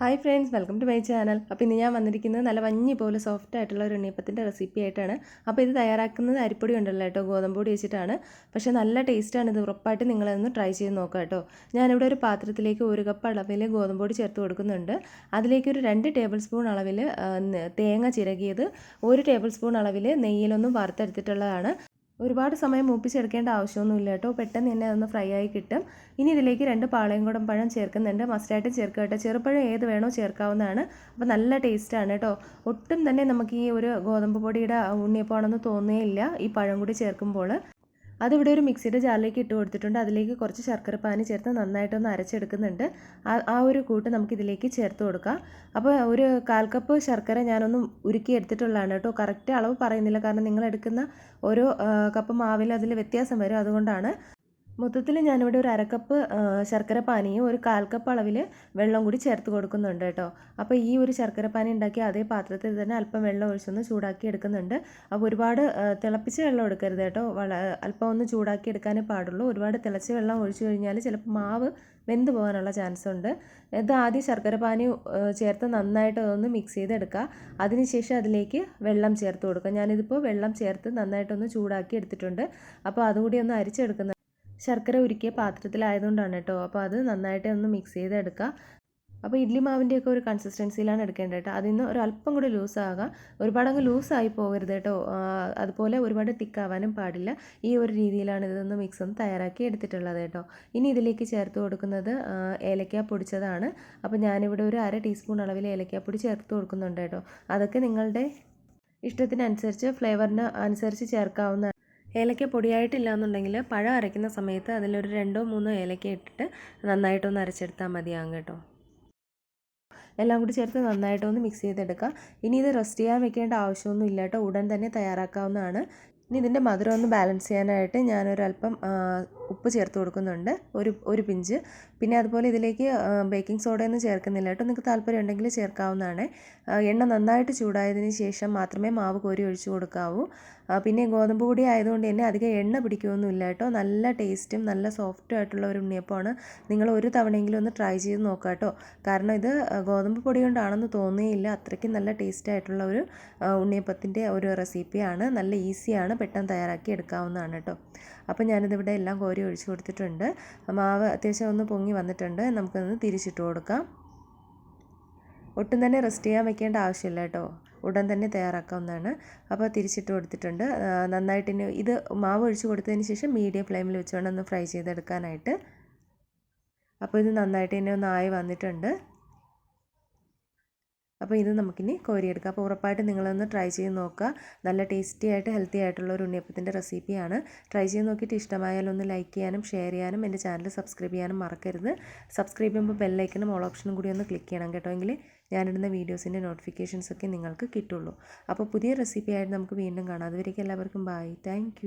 Hi friends welcome to my channel. അപ്പോൾ ഇന്ന് ഞാൻ വന്നിരിക്കുന്നത് നല്ല മഞ്ഞി പോലെ സോഫ്റ്റ് ആയിട്ടുള്ള ഒരു ഉണ്ണിയപ്പത്തിന്റെ റെസിപ്പി ആയിട്ടാണ്. അപ്പോൾ ഇത് തയ്യാറാക്കുന്നത് അരിപ്പൊടി ഉണ്ടല്ലോ കേട്ടോ ഗോതമ്പൊടി വെച്ചിട്ടാണ്. പക്ഷേ നല്ല ടേസ്റ്റാണ് ഇത് ഉറപ്പായിട്ട് നിങ്ങളതൊന്ന് ട്രൈ ചെയ്ത് നോക്കാം കേട്ടോ. ഞാനിവിടെ ഒരു പാത്രത്തിലേക്ക് ഒരു കപ്പ് അളവിൽ ഗോതമ്പൊടി ചേർത്ത് കൊടുക്കുന്നുണ്ട്. അതിലേക്ക് ഒരു രണ്ട് ടേബിൾ സ്പൂൺ അളവിൽ തേങ്ങ ചിരകിയത് ഒരു ടേബിൾ സ്പൂൺ അളവിൽ നെയ്യിലൊന്നും വറുത്തെടുത്തിട്ടുള്ളതാണ്. ഒരുപാട് സമയം മൂപ്പിച്ചെടുക്കേണ്ട ആവശ്യമൊന്നുമില്ല കേട്ടോ. പെട്ടെന്ന് തന്നെ അതൊന്ന് ഫ്രൈ ആയി കിട്ടും. ഇനി ഇതിലേക്ക് രണ്ട് പാളയംകുടം പഴം ചേർക്കുന്നുണ്ട്. മസ്റ്റായിട്ട് ചേർക്കുക കേട്ടോ. ചെറുപ്പഴം ഏത് വേണോ ചേർക്കാവുന്നതാണ്. അപ്പോൾ നല്ല ടേസ്റ്റാണ് കേട്ടോ. ഒട്ടും തന്നെ നമുക്ക് ഈ ഒരു ഗോതമ്പ് പൊടിയുടെ ഉണ്ണിയപ്പമാണെന്ന് തോന്നുകയില്ല ഈ പഴം കൂടി ചേർക്കുമ്പോൾ. അതിവിടെ ഒരു മിക്സിയുടെ ജാറിലേക്ക് ഇട്ട് കൊടുത്തിട്ടുണ്ട്. അതിലേക്ക് കുറച്ച് ശർക്കര പാനി ചേർത്ത് നന്നായിട്ടൊന്ന് അരച്ചെടുക്കുന്നുണ്ട്. ആ ഒരു കൂട്ട് നമുക്ക് ഇതിലേക്ക് ചേർത്ത് കൊടുക്കാം. അപ്പോൾ ഒരു കാൽ കപ്പ് ശർക്കര ഞാനൊന്ന് ഉരുക്കി എടുത്തിട്ടുള്ളതാണ് കേട്ടോ. കറക്റ്റ് അളവ് പറയുന്നില്ല. കാരണം നിങ്ങൾ എടുക്കുന്ന ഓരോ കപ്പ് മാവിൽ അതിൽ വ്യത്യാസം വരും. അതുകൊണ്ടാണ് മൊത്തത്തിൽ ഞാനിവിടെ ഒരു അരക്കപ്പ് ശർക്കര പാനിയും ഒരു കാൽ കപ്പ് അളവിൽ വെള്ളം കൂടി ചേർത്ത് കൊടുക്കുന്നുണ്ട് കേട്ടോ. അപ്പോൾ ഈ ഒരു ശർക്കര പാനി ഉണ്ടാക്കി അതേ പാത്രത്തിൽ തന്നെ അല്പം വെള്ളം ഒഴിച്ചൊന്ന് ചൂടാക്കി എടുക്കുന്നുണ്ട്. അപ്പോൾ ഒരുപാട് തിളപ്പിച്ച് വെള്ളം എടുക്കരുത് കേട്ടോ. വള അല്പം ഒന്ന് ചൂടാക്കി എടുക്കാനേ പാടുള്ളൂ. ഒരുപാട് തിളച്ച് വെള്ളം ഒഴിച്ചു കഴിഞ്ഞാൽ ചിലപ്പോൾ മാവ് വെന്ത് പോകാനുള്ള ചാൻസ് ഉണ്ട്. ഇത് ആദ്യം ശർക്കര പാനി ചേർത്ത് നന്നായിട്ട് അതൊന്ന് മിക്സ് ചെയ്തെടുക്കുക. അതിനുശേഷം അതിലേക്ക് വെള്ളം ചേർത്ത് കൊടുക്കുക. ഞാനിതിപ്പോൾ വെള്ളം ചേർത്ത് നന്നായിട്ടൊന്ന് ചൂടാക്കി എടുത്തിട്ടുണ്ട്. അപ്പോൾ അതുകൂടി ഒന്ന് അരിച്ചെടുക്കുന്ന ശർക്കര ഉരുക്കിയ പാത്രത്തിലായതുകൊണ്ടാണ് കേട്ടോ. അപ്പോൾ അത് നന്നായിട്ട് ഒന്ന് മിക്സ് ചെയ്തെടുക്കുക. അപ്പോൾ ഇഡ്ലി മാവിന്റെയൊക്കെ ഒരു കൺസിസ്റ്റൻസിയിലാണ് എടുക്കേണ്ടത് കേട്ടോ. അതിൽ നിന്ന് ഒരു അല്പം കൂടി ലൂസാകാം ഒരുപാട് അങ്ങ് ലൂസായി പോകരുത് കേട്ടോ. അതുപോലെ ഒരുപാട് തിക്കാവാനും പാടില്ല. ഈ ഒരു രീതിയിലാണ് ഇതൊന്ന് മിക്സ് ഒന്ന് തയ്യാറാക്കി എടുത്തിട്ടുള്ളത് കേട്ടോ. ഇനി ഇതിലേക്ക് ചേർത്ത് കൊടുക്കുന്നത് ഏലക്ക പൊടിച്ചതാണ്. അപ്പോൾ ഞാനിവിടെ ഒരു അര ടീസ്പൂൺ അളവിൽ ഏലക്കാപ്പൊടി ചേർത്ത് കൊടുക്കുന്നുണ്ട് കേട്ടോ. അതൊക്കെ നിങ്ങളുടെ ഇഷ്ടത്തിനനുസരിച്ച് ഫ്ലേവറിന് അനുസരിച്ച് ചേർക്കാവുന്ന ഏലക്ക പൊടിയായിട്ടില്ല എന്നുണ്ടെങ്കിൽ പഴം അരയ്ക്കുന്ന സമയത്ത് അതിലൊരു രണ്ടോ മൂന്നോ ഏലക്ക ഇട്ടിട്ട് നന്നായിട്ടൊന്ന് അരച്ചെടുത്താൽ മതിയാകും കേട്ടോ. എല്ലാം കൂടി ചേർത്ത് നന്നായിട്ടൊന്ന് മിക്സ് ചെയ്തെടുക്കുക ഇനി ഇത് റെസ്റ്റ് ചെയ്യാൻ വെക്കേണ്ട ആവശ്യമൊന്നും ഇല്ല കേട്ടോ. ഉടൻ തന്നെ തയ്യാറാക്കാവുന്നതാണ്. ഇനി ഇതിന്റെ മധുരം ഒന്ന് ബാലൻസ് ചെയ്യാനായിട്ട് ഞാനൊരല്പം ഉപ്പ് ചേർത്ത് കൊടുക്കുന്നുണ്ട്. ഒരു ഒരു പിഞ്ച്. പിന്നെ അതുപോലെ ഇതിലേക്ക് ബേക്കിംഗ് സോഡയൊന്നും ചേർക്കുന്നില്ല കേട്ടോ. നിങ്ങൾക്ക് താല്പര്യം ഉണ്ടെങ്കിൽ ചേർക്കാവുന്നതാണ്. എണ്ണ നന്നായിട്ട് ചൂടായതിന് ശേഷം മാത്രമേ മാവ് കോരി ഒഴിച്ചു കൊടുക്കാവൂ. പിന്നെ ഗോതമ്പ് പൊടി ആയതുകൊണ്ട് തന്നെ അധികം എണ്ണ പിടിക്കുകയൊന്നുമില്ല കേട്ടോ. നല്ല ടേസ്റ്റും നല്ല സോഫ്റ്റും ആയിട്ടുള്ള ഒരു ഉണ്ണിയപ്പമാണ്. നിങ്ങൾ ഒരു തവണയെങ്കിലും ഒന്ന് ട്രൈ ചെയ്ത് നോക്കാം കേട്ടോ. കാരണം ഇത് ഗോതമ്പ് പൊടി കൊണ്ടാണെന്ന് തോന്നുകയില്ല. അത്രയ്ക്കും നല്ല ടേസ്റ്റ് ആയിട്ടുള്ള ഒരു ഉണ്ണിയപ്പത്തിന്റെ ഒരു റെസിപ്പിയാണ് നല്ല ഈസിയാണ് പെട്ടെന്ന് തയ്യാറാക്കി എടുക്കാവുന്നതാണ് കേട്ടോ. അപ്പോൾ ഞാനിതിവിടെ എല്ലാം കോരി ഒഴിച്ചു കൊടുത്തിട്ടുണ്ട്. മാവ് അത്യാവശ്യം ഒന്ന് പൊങ്ങി വന്നിട്ടുണ്ട്. നമുക്കൊന്ന് തിരിച്ചിട്ട് കൊടുക്കാം. ഒട്ടും തന്നെ റെസ്റ്റ് ചെയ്യാൻ വെക്കേണ്ട ആവശ്യമില്ല കേട്ടോ. ഉടൻ തന്നെ തയ്യാറാക്കാവുന്നതാണ്. അപ്പോൾ തിരിച്ചിട്ട് കൊടുത്തിട്ടുണ്ട്. നന്നായിട്ട് ഇനി ഇത് മാവ് ഒഴിച്ചു കൊടുത്തതിന് ശേഷം മീഡിയം ഫ്ലെയിമിൽ വെച്ചുകൊണ്ട് ഒന്ന് ഫ്രൈ ചെയ്തെടുക്കാനായിട്ട്. അപ്പോൾ ഇത് നന്നായിട്ട് ഇനി ഒന്ന് ആയി വന്നിട്ടുണ്ട്. അപ്പോൾ ഇത് നമുക്കിനി കോരിയെടുക്കാം. അപ്പോൾ ഉറപ്പായിട്ട് നിങ്ങളൊന്ന് ട്രൈ ചെയ്ത് നോക്കുക. നല്ല ടേസ്റ്റി ആയിട്ട് ഹെൽത്തി ആയിട്ടുള്ള ഒരു ഉണ്ണിയപ്പത്തിന്റെ റെസിപ്പിയാണ്. ട്രൈ ചെയ്ത് നോക്കിയിട്ട് ഇഷ്ടമായാലും ഒന്ന് ലൈക്ക് ചെയ്യാനും ഷെയർ ചെയ്യാനും എന്റെ ചാനൽ സബ്സ്ക്രൈബ് ചെയ്യാനും മറക്കരുത്. സബ്സ്ക്രൈബ് ചെയ്യുമ്പോൾ ബെല്ലൈക്കനും ഓൾ ഓപ്ഷനും കൂടി ഒന്ന് ക്ലിക്ക് ചെയ്യണം കേട്ടോ. എങ്കിൽ ഞാനിടുന്ന വീഡിയോസിന്റെ നോട്ടിഫിക്കേഷൻസ് ഒക്കെ നിങ്ങൾക്ക് കിട്ടുള്ളൂ. അപ്പോൾ പുതിയ റെസിപ്പി ആയിട്ട് നമുക്ക് വീണ്ടും കാണാം. അതുവരേക്കും എല്ലാവർക്കും ബൈ. താങ്ക്